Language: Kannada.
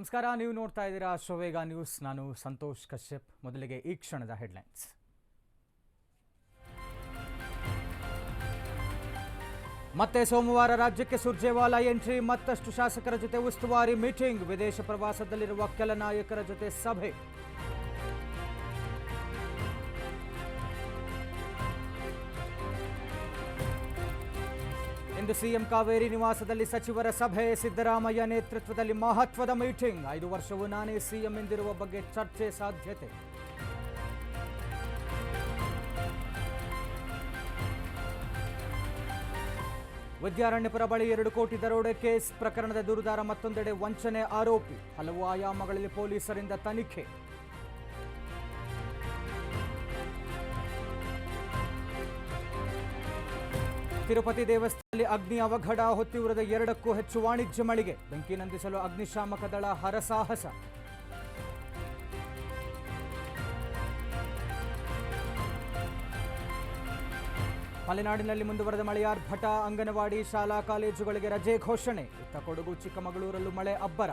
ನಮಸ್ಕಾರ, ನೀವು ನೋಡ್ತಾ ಇದ್ದೀರಾ ಶೋವೇಗ ನ್ಯೂಸ್. ನಾನು ಸಂತೋಷ್ ಕಶ್ಯಪ್. ಮೊದಲಿಗೆ ಈ ಕ್ಷಣದ ಹೆಡ್ಲೈನ್ಸ್. ಮತ್ತೆ ಸೋಮವಾರ ರಾಜ್ಯಕ್ಕೆ ಸುರ್ಜೇವಾಲ ಎಂಟ್ರಿ. ಮತ್ತಷ್ಟು ಶಾಸಕರ ಜೊತೆ ಉಸ್ತುವಾರಿ ಮೀಟಿಂಗ್. ವಿದೇಶ ಪ್ರವಾಸದಲ್ಲಿರುವ ಕೆಲ ನಾಯಕರ ಜೊತೆ ಸಭೆ. ಇಂದು ಸಿಎಂ ಕಾವೇರಿ ನಿವಾಸದಲ್ಲಿ ಸಚಿವರ ಸಭೆ. ಸಿದ್ದರಾಮಯ್ಯ ನೇತೃತ್ವದಲ್ಲಿ ಮಹತ್ವದ ಮೀಟಿಂಗ್. ಐದು ವರ್ಷವೂ ನಾನೇ ಸಿಎಂ ಎಂದಿರುವ ಬಗ್ಗೆ ಚರ್ಚೆ ಸಾಧ್ಯತೆ. ವಿದ್ಯಾರಣ್ಯಪುರ ಬಳಿ ಎರಡು ಕೋಟಿ ದರೋಡೆ ಕೇಸ್ ಪ್ರಕರಣದ ದೂರುದಾರ ಮತ್ತೊಂದೆಡೆ ವಂಚನೆ ಆರೋಪಿ. ಹಲವು ಆಯಾಮಗಳಲ್ಲಿ ಪೊಲೀಸರಿಂದ ತನಿಖೆ. ತಿರುಪತಿ ದೇವಸ್ಥಾನದಲ್ಲಿ ಅಗ್ನಿ ಅವಘಡ ಹೊತ್ತಿವರದ ಎರಡಕ್ಕೂ ಹೆಚ್ಚು ವಾಣಿಜ್ಯ ಮಳಿಗೆ. ಬೆಂಕಿ ನಂದಿಸಲು ಅಗ್ನಿಶಾಮಕ ದಳ ಹರಸಾಹಸ ಮಲೆನಾಡಿನಲ್ಲಿ ಮುಂದುವರೆದ ಮಳೆಯಾರ್ಭಟ ಅಂಗನವಾಡಿ, ಶಾಲಾ ಕಾಲೇಜುಗಳಿಗೆ ರಜೆ ಘೋಷಣೆ. ಇತ್ತ ಕೊಡಗು, ಚಿಕ್ಕಮಗಳೂರಲ್ಲೂ ಮಳೆ ಅಬ್ಬರ.